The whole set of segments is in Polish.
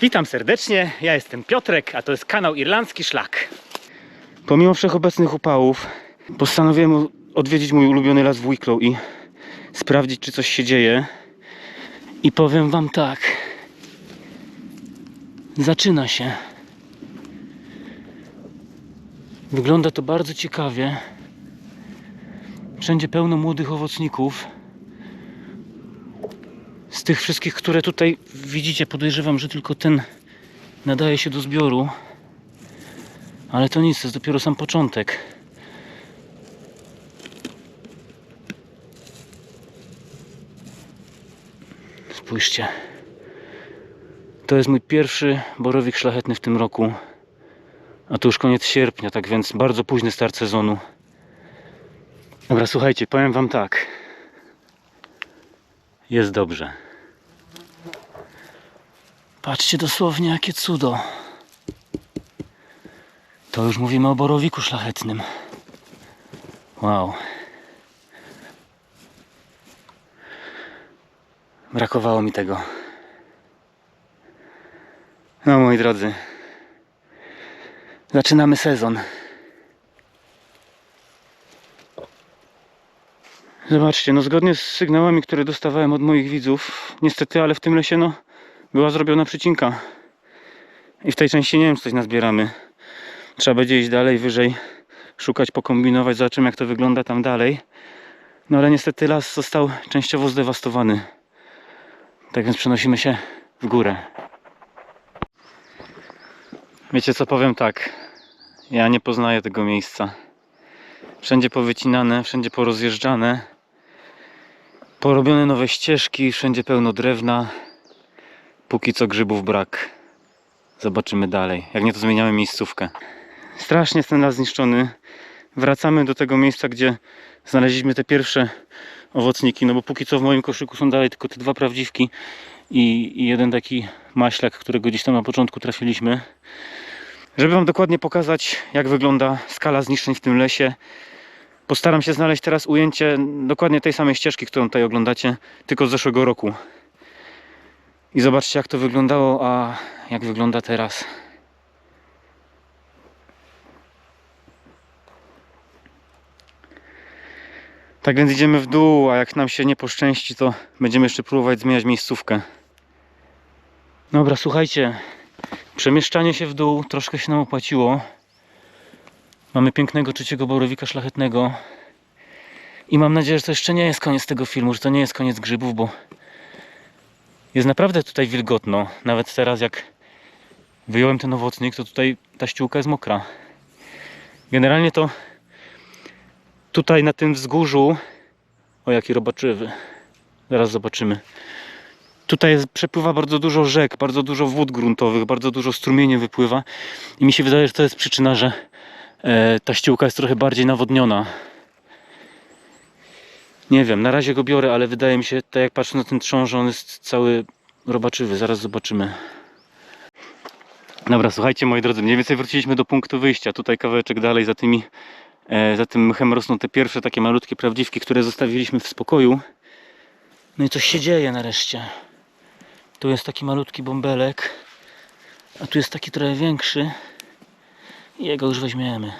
Witam serdecznie, ja jestem Piotrek, a to jest kanał Irlandzki Szlak. Pomimo wszechobecnych upałów, postanowiłem odwiedzić mój ulubiony las w Wicklow i sprawdzić, czy coś się dzieje. I powiem wam tak. Zaczyna się. Wygląda to bardzo ciekawie. Wszędzie pełno młodych owocników. Z tych wszystkich, które tutaj widzicie, podejrzewam, że tylko ten nadaje się do zbioru. Ale to nic, to jest dopiero sam początek. Spójrzcie. To jest mój pierwszy borowik szlachetny w tym roku. A to już koniec sierpnia, tak więc bardzo późny start sezonu. Dobra, słuchajcie, powiem wam tak. Jest dobrze. Patrzcie dosłownie, jakie cudo. To już mówimy o borowiku szlachetnym. Wow. Brakowało mi tego. No moi drodzy. Zaczynamy sezon. Zobaczcie, no zgodnie z sygnałami, które dostawałem od moich widzów, niestety, ale w tym lesie no była zrobiona przycinka. I w tej części nie wiem, czy coś nazbieramy. Trzeba będzie iść dalej, wyżej, szukać, pokombinować, zobaczymy jak to wygląda tam dalej. No ale niestety las został częściowo zdewastowany. Tak więc przenosimy się w górę. Wiecie co, powiem tak. Ja nie poznaję tego miejsca. Wszędzie powycinane, wszędzie porozjeżdżane. Porobione nowe ścieżki, wszędzie pełno drewna. Póki co grzybów brak. Zobaczymy dalej. Jak nie to zmieniamy miejscówkę. Strasznie jest ten las zniszczony. Wracamy do tego miejsca, gdzie znaleźliśmy te pierwsze owocniki. No bo póki co w moim koszyku są dalej tylko te dwa prawdziwki i, i jeden taki maślak, którego gdzieś tam na początku trafiliśmy. Żeby Wam dokładnie pokazać, jak wygląda skala zniszczeń w tym lesie, postaram się znaleźć teraz ujęcie dokładnie tej samej ścieżki, którą tutaj oglądacie, tylko z zeszłego roku. I zobaczcie, jak to wyglądało, a jak wygląda teraz. Tak więc idziemy w dół, a jak nam się nie poszczęści, to będziemy jeszcze próbować zmieniać miejscówkę. Dobra, słuchajcie, Przemieszczanie się w dół troszkę się nam opłaciło. Mamy pięknego trzeciego borowika szlachetnego. I mam nadzieję, że to jeszcze nie jest koniec tego filmu, że to nie jest koniec grzybów, bo jest naprawdę tutaj wilgotno. Nawet teraz jak wyjąłem ten owocnik, to tutaj ta ściółka jest mokra. Generalnie to tutaj na tym wzgórzu o jaki robaczywy. Zaraz zobaczymy. Tutaj jest, przepływa bardzo dużo rzek, bardzo dużo wód gruntowych, bardzo dużo strumieni wypływa i mi się wydaje, że to jest przyczyna, że ta ściółka jest trochę bardziej nawodniona. Nie wiem, na razie go biorę, ale wydaje mi się, tak jak patrzę na ten trząż, on jest cały robaczywy. Zaraz zobaczymy. Dobra, słuchajcie moi drodzy, mniej więcej wróciliśmy do punktu wyjścia. Tutaj kawałeczek dalej za tymi, e, za tym mchem rosną te pierwsze takie malutkie prawdziwki, które zostawiliśmy w spokoju. No i coś się dzieje nareszcie. Tu jest taki malutki bąbelek, a tu jest taki trochę większy jego już weźmiemy.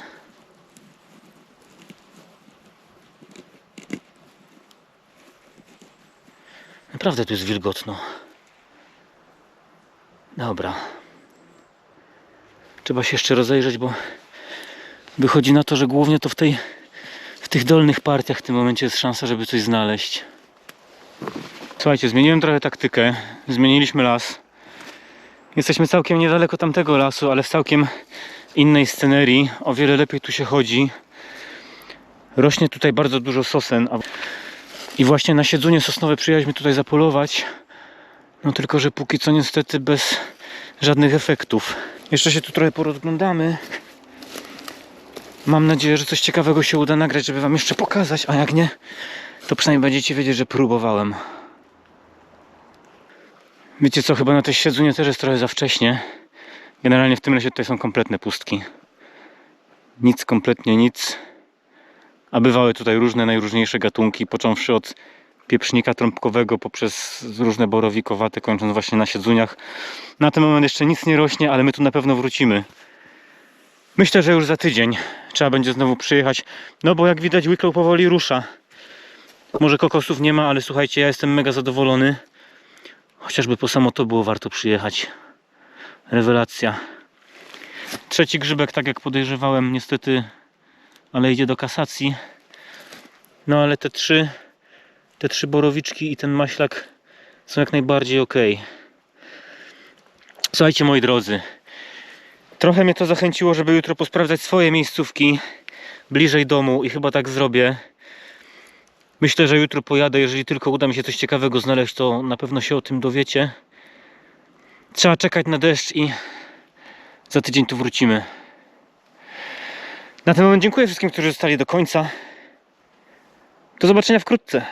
Naprawdę tu jest wilgotno. Dobra. Trzeba się jeszcze rozejrzeć, bo wychodzi na to, że głównie to w tej w tych dolnych partiach w tym momencie jest szansa, żeby coś znaleźć. Słuchajcie, zmieniłem trochę taktykę. Zmieniliśmy las. Jesteśmy całkiem niedaleko tamtego lasu, ale w całkiem innej scenerii. O wiele lepiej tu się chodzi. Rośnie tutaj bardzo dużo sosen. I właśnie na siedzunie sosnowe przyjechaliśmy tutaj zapolować. No tylko, że póki co niestety bez żadnych efektów. Jeszcze się tu trochę porozglądamy. Mam nadzieję, że coś ciekawego się uda nagrać, żeby wam jeszcze pokazać, a jak nie, to przynajmniej będziecie wiedzieć, że próbowałem. Wiecie co, chyba na tej siedzunie też jest trochę za wcześnie. Generalnie w tym lesie tutaj są kompletne pustki. Nic, kompletnie nic. A bywały tutaj różne, najróżniejsze gatunki, począwszy od pieprznika trąbkowego poprzez różne borowikowate, kończąc właśnie na siedzuniach. Na ten moment jeszcze nic nie rośnie, ale my tu na pewno wrócimy. Myślę, że już za tydzień trzeba będzie znowu przyjechać, no bo jak widać Wicklow powoli rusza. Może kokosów nie ma, ale słuchajcie, ja jestem mega zadowolony. Chociażby po samo to było warto przyjechać. Rewelacja. Trzeci grzybek, tak jak podejrzewałem, niestety, ale idzie do kasacji. No ale te trzy, te trzy borowiczki i ten maślak są jak najbardziej ok. Słuchajcie, moi drodzy, trochę mnie to zachęciło, żeby jutro posprawdzać swoje miejscówki bliżej domu i chyba tak zrobię. Myślę, że jutro pojadę, jeżeli tylko uda mi się coś ciekawego znaleźć, to na pewno się o tym dowiecie. Trzeba czekać na deszcz i za tydzień tu wrócimy. Na ten moment dziękuję wszystkim, którzy zostali do końca. Do zobaczenia wkrótce.